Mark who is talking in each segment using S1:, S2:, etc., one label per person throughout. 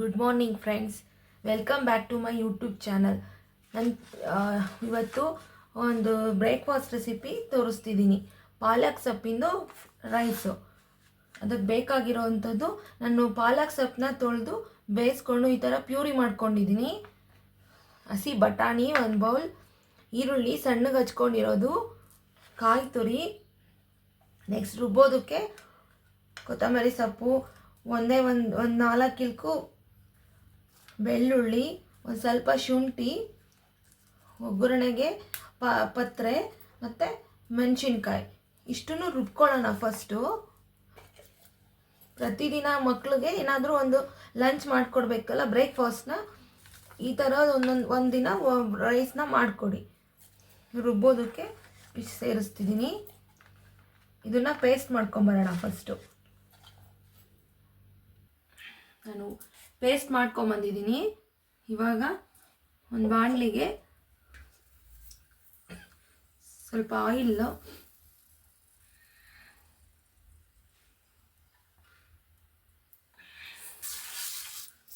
S1: Good morning friends welcome back to my YouTube channel ನನ್ನ ಇವತ್ತು ಒಂದು ಬ್ರೇಕ್ಫಾಸ್ಟ್ ರೆಸಿಪಿ ತೋರಿಸ್ತಿದ್ದೀನಿ. ಪಾಲಕ್ ಸೊಪ್ಪಿಂದು ರೈಸು ಅದಕ್ಕೆ ಬೇಕಾಗಿರೋವಂಥದ್ದು ನಾನು ಪಾಲಕ್ ಸೊಪ್ಪನ್ನ ತೊಳೆದು ಬೇಯಿಸ್ಕೊಂಡು ಈ ಥರ ಪ್ಯೂರಿ ಮಾಡ್ಕೊಂಡಿದ್ದೀನಿ. ಹಸಿ ಬಟಾಣಿ, ಒಂದು ಬೌಲ್ ಈರುಳ್ಳಿ ಸಣ್ಣಗೆ ಹಚ್ಕೊಂಡಿರೋದು, ಕಾಯಿ ತುರಿ ನೆಕ್ಸ್ಟ್ ರುಬ್ಬೋದಕ್ಕೆ ಕೊತ್ತಂಬರಿ ಸೊಪ್ಪು, ಒಂದೇ ಒಂದು ಒಂದು ನಾಲ್ಕು ಇಲ್ಕು ಬೆಳ್ಳುಳ್ಳಿ, ಒಂದು ಸ್ವಲ್ಪ ಶುಂಠಿ, ಒಗ್ಗರಣೆಗೆ ಪ, ಪತ್ರೆ ಮತ್ತು ಮೆಣಸಿನ್ಕಾಯಿ. ಇಷ್ಟನ್ನು ರುಬ್ಕೊಳ್ಳೋಣ ಫಸ್ಟು ಪ್ರತಿದಿನ ಮಕ್ಳಿಗೆ ಏನಾದರೂ ಒಂದು ಲಂಚ್ ಮಾಡಿಕೊಡ್ಬೇಕಲ್ಲ ಬ್ರೇಕ್ಫಾಸ್ಟ್ನ ಈ ಥರ ಒಂದೊಂದು, ಒಂದು ದಿನ ರೈಸ್ನ ಮಾಡಿಕೊಡಿ. ರುಬ್ಬೋದಕ್ಕೆ ಸೇರಿಸ್ತಿದ್ದೀನಿ ಇದನ್ನು ಪೇಸ್ಟ್ ಮಾಡ್ಕೊಂಬರೋಣ ಫಸ್ಟು ನಾನು ಪೇಸ್ಟ್ ಮಾಡ್ಕೊಂಬಂದಿದ್ದೀನಿ. ಇವಾಗ ಒಂದು ಬಾಣಲಿಗೆ ಸ್ವಲ್ಪ ಆಯಿಲ್ಲು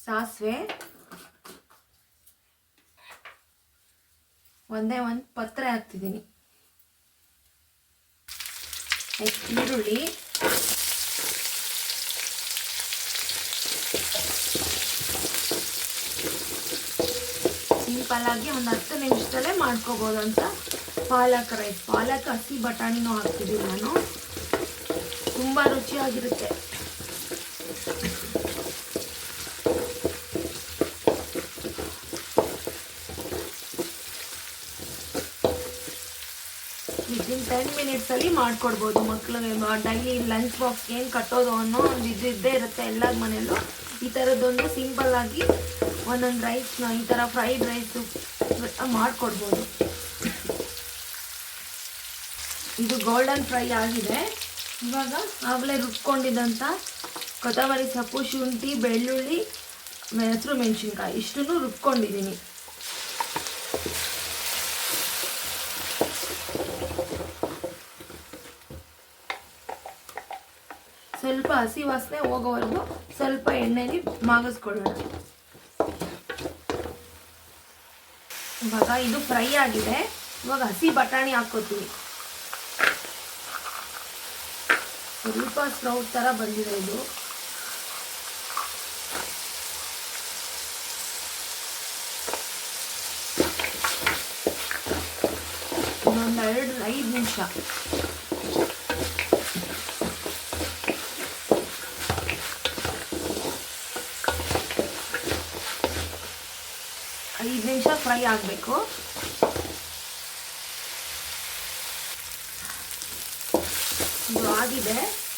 S1: ಸಾಸಿವೆ ಒಂದೇ ಒಂದು ಪತ್ರೆ ಹಾಕ್ತಿದ್ದೀನಿ. ಈರುಳ್ಳಿ. ಸಿಂಪಲ್ ಆಗಿ ಒಂದು ಹತ್ತು ನಿಮಿಷದಲ್ಲೇ ಮಾಡ್ಕೋಬೋದು ಅಂತ ಪಾಲಕ್ ರೈಸ್. ಪಾಲಕ್, ಹಸಿ ಬಟಾಣಿನೂ ಹಾಕ್ತಿದ್ದೀನಿ ನಾನು. ತುಂಬ ರುಚಿಯಾಗಿರುತ್ತೆ. ವಿತಿನ್ ಟೆನ್ ಮಿನಿಟ್ಸಲ್ಲಿ ಮಾಡ್ಕೊಡ್ಬೋದು ಮಕ್ಳಿಗೆ ಡೈಲಿ ಲಂಚ್ ಬಾಕ್ಸ್ ಏನು ಕಟ್ಟೋದು ಅನ್ನೋ ಒಂದು ಇದು ಇದ್ದೇ ಇರುತ್ತೆ ಎಲ್ಲರ ಮನೆಯಲ್ಲೂ. ಈ ಥರದ್ದೊಂದು ಸಿಂಪಲ್ ಆಗಿ ಒಂದೊಂದು ರೈಸ್ನ ಈ ಥರ ಫ್ರೈಡ್ ರೈಸು ಮಾಡಿಕೊಡ್ಬೋದು. ಇದು ಗೋಲ್ಡನ್ ಫ್ರೈ ಆಗಿದೆ. ಇವಾಗ ಆಗಲೇ ರುಬ್ಕೊಂಡಿದ್ದಂಥ ಕೊತ್ತಂಬರಿ ಸೊಪ್ಪು, ಶುಂಠಿ, ಬೆಳ್ಳುಳ್ಳಿ ಹೆಸರು ಮೆಣಸಿನ್ಕಾಯಿ. ಇಷ್ಟನ್ನು ರುಬ್ಕೊಂಡಿದ್ದೀನಿ ಸ್ವಲ್ಪ ಹಸಿ ವಾಸನೆ ಹೋಗೋವರೆಗೂ ಸ್ವಲ್ಪ ಎಣ್ಣೆಲಿ ಮಾಗಿಸ್ಕೊಳ್ಳೋಣ. ಇವಾಗ ಇದು ಫ್ರೈ ಆಗಿದೆ. ಇವಾಗ ಹಸಿ ಬಟಾಣಿ ಹಾಕೋತೀವಿ ಸ್ವಲ್ಪ ಸ್ಪ್ರೌಟ್ ಥರ ಬಂದಿದೆ ಇದು. ಇನ್ನೊಂದು ಎರಡು ಐದು ನಿಮಿಷ ಐದು ನಿಮಿಷ ಫ್ರೈ ಆಗಬೇಕು. ಇದು ಆಗಿದೆ.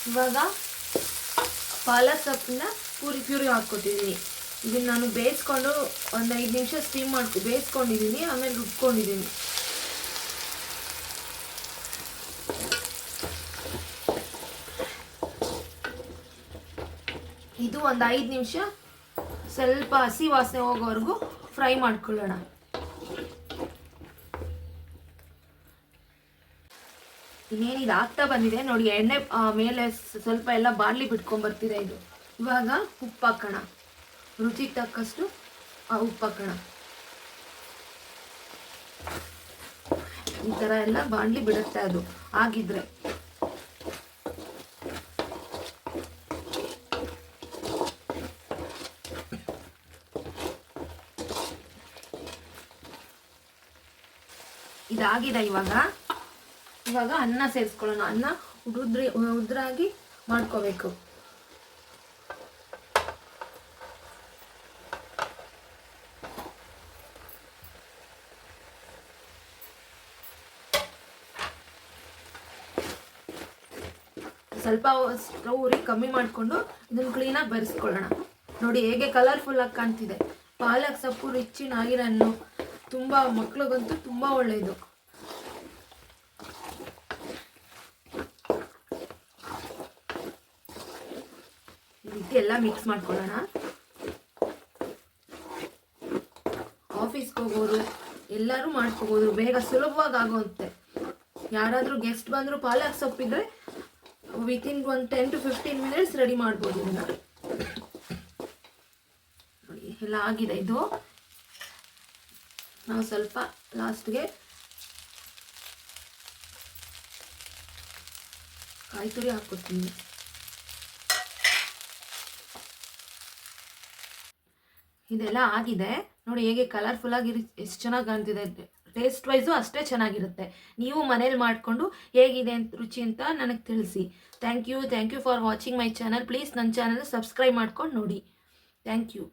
S1: ಇವಾಗ ಪಾಲಕ್ ಸೊಪ್ಪನ್ನ ಪೂರಿ ಪ್ಯೂರಿ ಹಾಕ್ಕೊತಿದ್ದೀನಿ ಇದನ್ನ ನಾನು ಬೇಯಿಸ್ಕೊಂಡು ಒಂದು ಐದು ನಿಮಿಷ ಸ್ಟೀಮ್ ಮಾಡ್ಕೊ ಬೇಯಿಸ್ಕೊಂಡಿದ್ದೀನಿ ಆಮೇಲೆ ರುಬ್ಕೊಂಡಿದ್ದೀನಿ ಇದು ಒಂದು ಐದು ನಿಮಿಷ ಸ್ವಲ್ಪ ಹಸಿ ವಾಸನೆ ಹೋಗೋವರೆಗೂ ಫ್ರೈ ಮಾಡ್ಕೊಳ್ಳೋಣ. ಇನ್ನೇನು ಇದು ಆಗ್ತಾ ಬಂದಿದೆ ನೋಡಿ ಎಣ್ಣೆ ಮೇಲೆ ಸ್ವಲ್ಪ ಎಲ್ಲ ಬಾಣಲಿ ಬಿಟ್ಕೊಂಡ್ ಬರ್ತಿದೆ ಇದು. ಇವಾಗ ಉಪ್ಪು ಹಾಕೋಣ. ರುಚಿಗೆ ತಕ್ಕಷ್ಟು ಆ, ಉಪ್ಪು ಹಾಕೋಣ. ಈ ಥರ ಎಲ್ಲ ಬಾಣಲಿ ಬಿಡುತ್ತೆ ಅದು. ಆಗಿದ್ರೆ. ಇದಾಗಿದೆ ಇವಾಗ. ಇವಾಗ ಅನ್ನ ಸೇರಿಸ್ಕೊಳ್ಳೋಣ. ಅನ್ನ ಉದ್ರಿ ಉದ್ರಾಗಿ ಮಾಡ್ಕೋಬೇಕು. ಸ್ವಲ್ಪ ಸ್ಟವ್ ಉರಿ ಕಮ್ಮಿ ಮಾಡಿಕೊಂಡು ಇದನ್ನು ಕ್ಲೀನಾಗಿ ಬೆರೆಸ್ಕೊಳ್ಳೋಣ. ನೋಡಿ, ಹೇಗೆ ಕಲರ್ಫುಲ್ ಆಗಿ ಕಾಣ್ತಿದೆ. ಪಾಲಕ್ ಸೊಪ್ಪು ರಿಚ್ಚಿನ ಆಗಿರನ್ನು ತುಂಬ ಮಕ್ಳಿಗಂತೂ ತುಂಬ ಒಳ್ಳೆಯದು ಎಲ್ಲ ಮಿಕ್ಸ್ ಮಾಡ್ಕೊಳ್ಳೋಣ. ಆಫೀಸ್ಗೆ ಹೋಗೋರು, ಎಲ್ಲರೂ ಮಾಡ್ಕೋಬೋದು, ಬೇಗ ಸುಲಭವಾಗಿ ಆಗುವಂತೆ ಯಾರಾದರೂ ಗೆಸ್ಟ್ ಬಂದರೂ ಪಾಲಕ್ ಸೊಪ್ಪಿದ್ರೆ ವಿತಿನ್ ಒಂದು ten to fifteen minutes ready ಮಾಡ್ಬೋದು ಇದನ್ನ ಎಲ್ಲ ಆಗಿದೆ. ಇದು ನಾವು ಸ್ವಲ್ಪ ಲಾಸ್ಟ್ಗೆ ಕಾಯಿ ತುರಿ ಇದೆಲ್ಲ ಆಗಿದೆ. ನೋಡಿ ಹೇಗೆ ಕಲರ್ಫುಲ್ಲಾಗಿ ಎಷ್ಟು ಚೆನ್ನಾಗಿ ಕಾಣ್ತಿದೆ. ಟೇಸ್ಟ್ ವೈಸು ಅಷ್ಟೇ ಚೆನ್ನಾಗಿರುತ್ತೆ. ನೀವು ಮನೇಲಿ ಮಾಡಿಕೊಂಡು ಹೇಗಿದೆ ಅಂತ, ರುಚಿ ಅಂತ ನನಗೆ ತಿಳಿಸಿ. Thank you thank you for watching my channel please ನನ್ನ ಚಾನಲ್ ಸಬ್ಸ್ಕ್ರೈಬ್ ಮಾಡ್ಕೊಂಡು ನೋಡಿ. Thank you